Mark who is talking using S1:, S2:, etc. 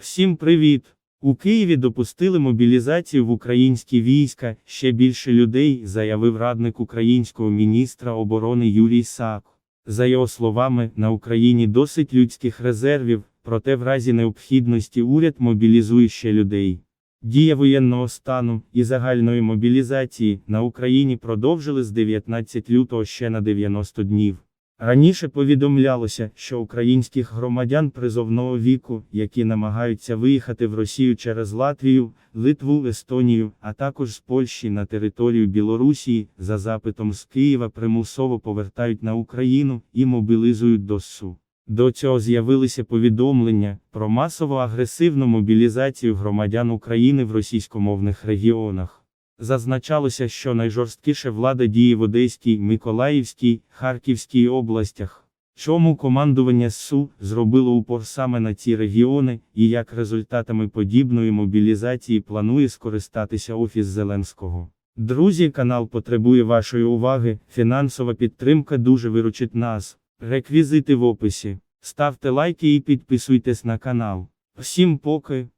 S1: Всім привіт! У Києві допустили мобілізацію в українські війська. Ще більше людей, заявив радник українського міністра оборони Юрій Сак. За його словами, на Україні досить людських резервів, проте в разі необхідності уряд мобілізує ще людей. Дія воєнного стану і загальної мобілізації на Україні продовжили з 19 лютого ще на 90 днів. Раніше повідомлялося, що українських громадян призовного віку, які намагаються виїхати в Росію через Латвію, Литву, Естонію, а також з Польщі на територію Білорусі, за запитом з Києва примусово повертають на Україну і мобілізують до СУ. До цього з'явилися повідомлення про масово агресивну мобілізацію громадян України в російськомовних регіонах. Зазначалося, що найжорсткіше влада діє в Одеській, Миколаївській, Харківській областях. Чому командування СУ зробило упор саме на ці регіони, і як результатами подібної мобілізації планує скористатися Офіс Зеленського. Друзі, канал потребує вашої уваги, фінансова підтримка дуже виручить нас. Реквізити в описі. Ставте лайки і підписуйтесь на канал. Всім поки.